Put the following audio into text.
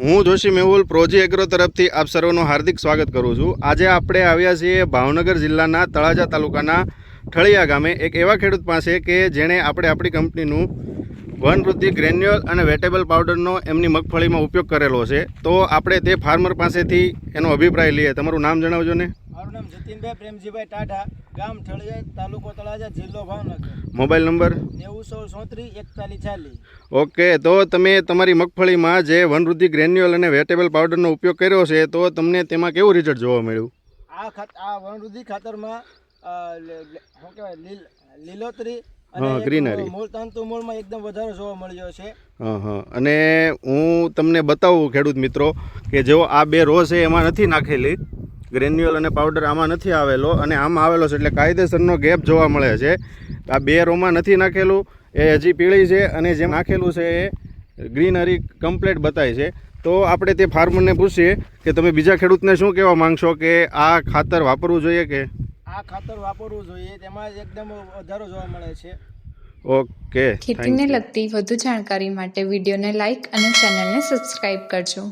હું જોશી મેહુલ, પ્રોજી એગ્રો તરફથી આપ સર્વનું હાર્દિક સ્વાગત કરું છું. આજે આપણે આવ્યા છીએ ભાવનગર જિલ્લાના તળાજા તાલુકાના ઠળિયા ગામે. એક એવા ખેડૂત પાસે કે જેણે આપણે આપણી કંપનીનું વનવૃદ્ધિ ગ્રેન્યુઅલ અને વેટેબલ પાવડરનો એમની મગફળીમાં ઉપયોગ કરેલો છે. તો આપણે તે ફાર્મર પાસેથી એનો અભિપ્રાય લઈએ. તમારું નામ જણાવજો ને. નામ જતીનભાઈ પ્રેમજીભાઈ ટાટા ગામ ઠળિયા તાલુકો તળાજા જિલ્લો ભાવનગર. Mobile number? નેવું સોળ સોત્રીસ એકતાલીસ ચાલીસ. ઓકે તો તમે તમારી મગફળીમાં જે વનવૃદ્ધિ ગ્રેન્યુઅલ અને વેટેબલ પાવડરનો ઉપયોગ કર્યો છે તો તમને તેમાં કેવું રિઝલ્ટ જોવા મળ્યું? આ ખાત આ વનવૃદ્ધિ ખાતરમાં શું કહેવાય લીલ લીલોતરી ગ્રીનરી. મૂળ તંતુ મૂળમાં એકદમ વધારો જોવા મળ્યો છે. હા હા. અને હું તમને બતાવું ખેડૂત મિત્રો કે જેઓ આ બે રો છે એમાં નથી નાખેલી ગ્રેન્યુઅલ અને પાવડર આમાં નથી આવેલો અને આમાં આવેલો છે એટલે કાયદેસરનો ગેપ જોવા મળે છે. આ બે રોમાં નથી નાખેલું એ હજી પીળી છે અને જેમ નાખેલું છે એ ગ્રીનરી કમ્પ્લીટ બતાય છે. તો આપણે તે ફાર્મરને પૂછીએ કે તમે બીજા ખેડૂતને શું કહેવા માંગશો કે આ ખાતર વાપરવું જોઈએ કે? આ ખાતર વાપરવું જોઈએ તેમાં એકદમ વધારો જોવા મળે છે. ઓકે ખેતીને લગતી વધુ જાણકારી માટે વિડીયોને લાઇક અને ચેનલને સબસ્ક્રાઇબ કરજો.